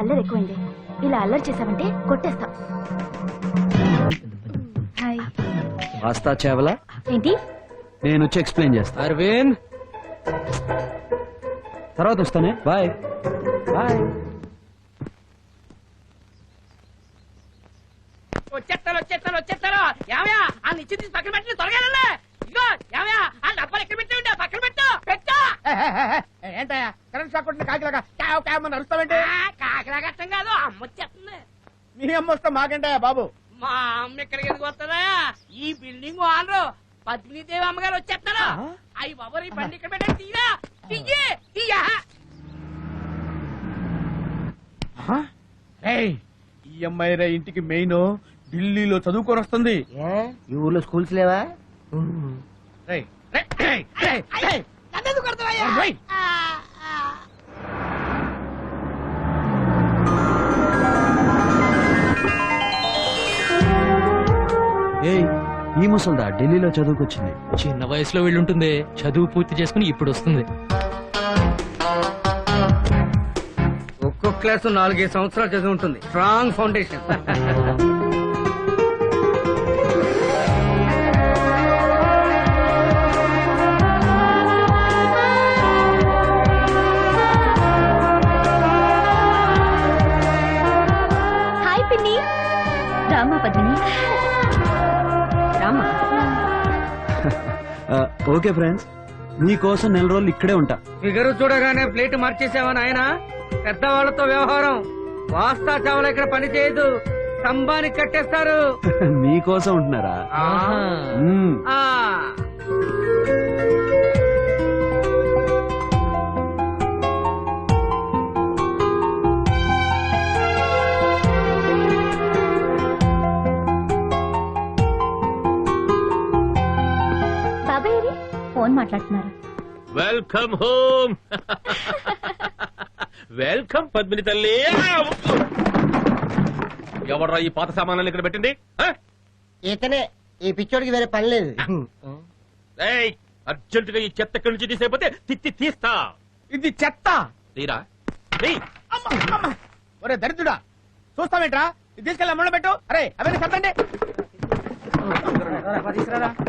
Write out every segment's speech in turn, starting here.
అల్లరి ఎక్కువైంది. ఇలా అల్లరి చేసావంటే కొట్టేస్తా. హాయ్. వాస్తా చేవల? ఏంటి? నేను వచ్చి ఎక్స్ప్లెయిన్ చేస్తా. అరవింద్! తర్వాత వస్తానే. బాయ్. బాయ్. వచ్చేస్తారు వచ్చేస్తారు వచ్చేస్తారు ఏమయ్యా? ఆ నిచ్చి తీసి పక్కన పెట్టి త్వరగా వెళ్ళండి. ఇదిగో ఏమయ్యా? ఆ డబ్బాలు ఎక్కడ పెట్టి ఉంటే పక్కన పెట్టు. పెట్టు. ఏంటయ్యా? కరెంట్ షాక్ కొట్టిన కాకిలాగా. క్యావ్ క్యావ్ అని అరుస్తావేంటి? ఆ, కాకిలాగా అర్థం కాదు అమ్మ వచ్చేస్తుంది. మీ అమ్మ వస్తే మాకేంటయ్యా బాబు? మా అమ్మ ఎక్కడికి ఎందుకు వస్తుందా ఈ బిల్డింగ్ పద్మినీదేవి అమ్మగారు వచ్చేస్తారు. అయ్యి బాబు ఈ బండి ఇక్కడ పెట్టండి తీరా. తీయి తీయా ఏయ్, ఈ అమ్మాయి రా ఇంటికి మెయిన్ ఢిల్లీలో చదువుకొని వస్తుంది. ఈ ఊర్లో స్కూల్స్ లేవా? నన్నెందుకు కొడతావయ్యా? ఆ, ఆ. ఏయ్ ఈ ముసల్దా ఢిల్లీలో చదువుకొచ్చింది. చిన్న వయసులో వెళ్ళుంటుంది. చదువు పూర్తి చేసుకుని ఇప్పుడు వస్తుంది ఒక్కొక్క క్లాస్ నాలుగైదు సంవత్సరాలు చదివి ఉంటుంది. Strong foundation. ఓకే ఫ్రెండ్స్ మీకోసం నెల రోజులు ఇక్కడే ఉంటా. ఫిగర్ చూడగానే ప్లేట్ మార్చేసావా నాయన? పెద్దవాళ్ళతో వ్యవహారం. వాస్తా చావల ఇక్కడ పని చేయదు. స్తంభానికి కట్టేస్తారు. మీకోసం ఉంటున్నారా. ఆ. మాట్లాడుతున్నారు. Welcome home. వెల్కమ్ పద్మిని తల్లి. ఎవర్రా ఈ పాత సామాన్లను ఇక్కడ పెట్టింది? ఇతనే ఈ పిచ్చోడికి వేరే పని లేదు. ఏయ్, అర్జెంటుగా ఈ చెత్త ఇక్కడి నుంచి తీసేయకపోతే తిత్తి తీస్తా. ఇది చెత్త. తీరా. అమ్మ, అమ్మ. ఒరే దరిద్రుడా చూస్తావేంట్రా? ఇది తీసుకెళ్ళి మూల పెట్టు. అరే అవన్నీ సర్దండి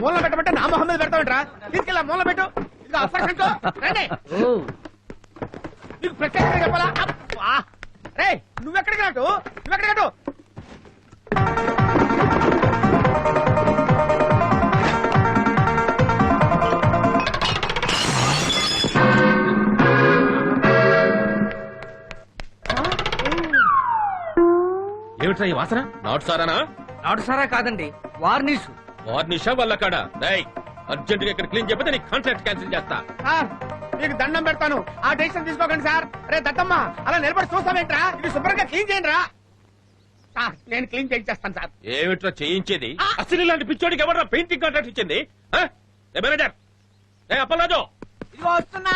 మూల పెట్టమంటే నా మొహం మీద పెడతావేంట్రా? తీసుకెళ్ళి మూల పెట్టు. ఇదిగో అప్పటికంటూ రండి. నీకు ప్రత్యేకంగా చెప్పాలా? అబ్బా. రే నువ్వెక్కడికి రాటు? నువ్వెక్కడికి రాటు? ఏమిట్రా ఈ వాసన? నాటు సారానా నాటు సారా కాదండి. వార్నిష్. వార్నిషా వల్ల కాడా డేయ్ అర్జెంటుగా ఇక్కడ క్లీన్ చెప్పితే నీ కాంట్రాక్ట్ క్యాన్సిల్ చేస్తా. సార్ మీకు దండం పెడతాను. ఆ డెసిషన్ తీసుకోకండి సార్. రే దత్తమ్మ అలా నిలబడి చూస్తావేంట్రా? ఇది శుభ్రంగా క్లీన్ చేయండి రా సార్ నేను క్లీన్ చేయించేస్తాను సార్. ఏమిట్రా చేయించేది? అసలు ఇలాంటి పిచ్చోడికి ఎవరా పెయింటింగ్ కాంట్రాక్ట్ ఇచ్చింది? మేనేజర్. ఏ అప్పలాజో ఇదిగో వస్తున్నా.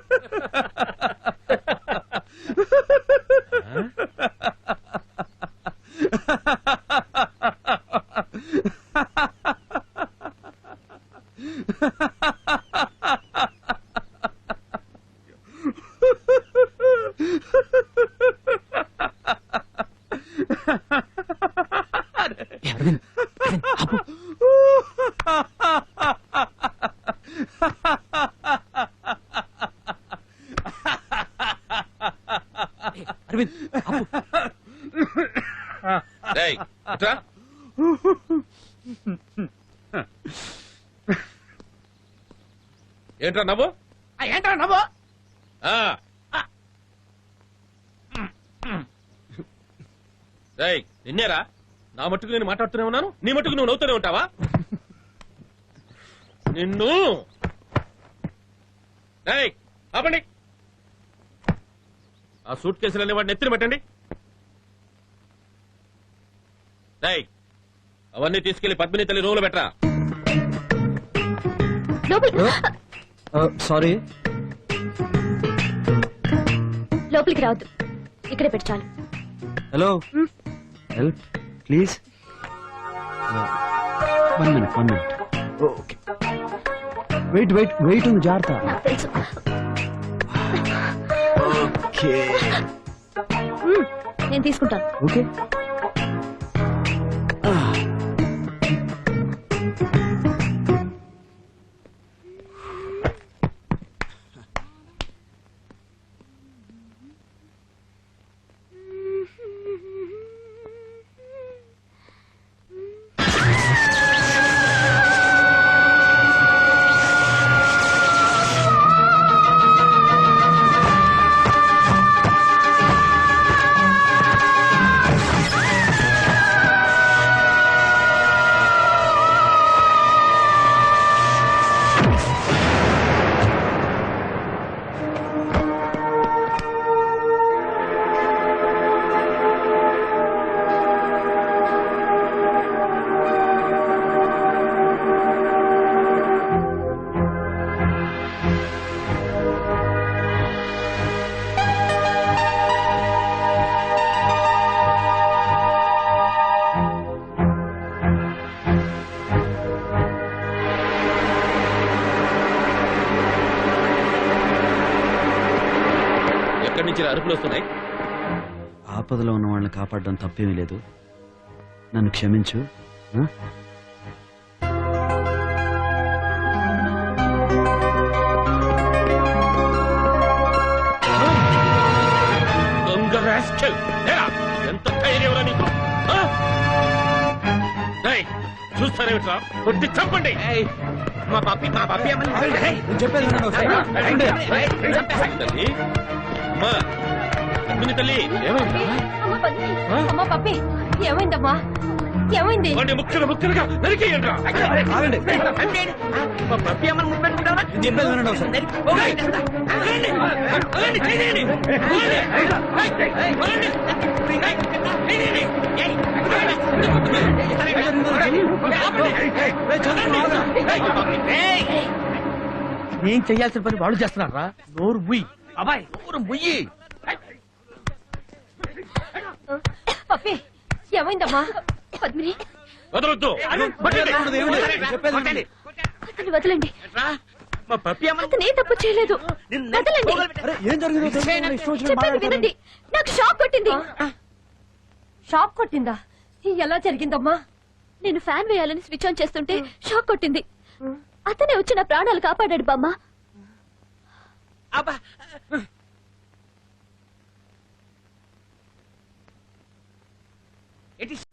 అరవింద్. రేయ్, ఇట్రా. ఏంట్రా నవ్వు? ఆ, ఏంట్రా నవ్వు? ఆ. రేయ్ నిన్నేరా? నా మట్టుకు నేను మాట్లాడుతూనే ఉన్నాను? నీ మట్టుకు నువ్వు నవ్వుతూనే ఉంటావా? నిన్ను. రేయ్ ఆపండి. ఆ సూట్ కేసులన్నీ వాడిని ఎత్తిన పెట్టండి. రేయ్ అవన్నీ తీసుకెళ్ళి పద్మిని తల్లి రూములో పెట్టరా. సారీ. లోపలికి రావద్దు. ఇక్కడే పెట్టి చాలు. Hello. Help please. One minute one minute. Okay. Wait wait wait ఉంది జాగ్రత్త. తెలుసు. ఓకే. నేను తీసుకుంటాను. ఓకే. అరుపులు వస్తున్నాయి ఆపదలో ఉన్న వాళ్ళని కాపాడడం తప్పేమీ లేదు నన్ను క్షమించు ఎంత ధైర్యంరా నీకు చూస్తారేమిట్రా చంపండి మా పప్పి మా పప్పి చెప్పేది అమ్మా పద్మిని తల్లి ఏమైందా అమ్మ పప్పి ఏమైందమ్మా ఏమైంది ముక్కలు ముక్కలుగా నరికేయండిరా ఆగండి. మా పప్పి అమ్మని ముందు పెట్టుకుంటావా నేను చెప్పేది వినండి ఒకసారి. ఏం చెయ్యాల్సిన పని వాళ్ళు చేస్తున్నారా నోరు ముయ్యి అబ్బాయి నోరు ముయ్యి. పప్పి ఏమైందమ్మా? పద్మిని. వదలొద్దు. చెప్పేది. అతన్ని వదలండి. మా పప్పి అతను ఏ తప్పు చేయలేదు. వదలండి. ఏం చెప్పేది. వినండి. నాకు షాక్ కొట్టింది. షాక్ కొట్టిందా? ఎలా జరిగిందమ్మా? నేను ఫ్యాన్ వేయాలని స్విచ్ ఆన్ చేస్తుంటే షాక్ కొట్టింది. అతనే వచ్చి నా ప్రాణాలు కాపాడాడు బామ్మ. అబ్బా. It is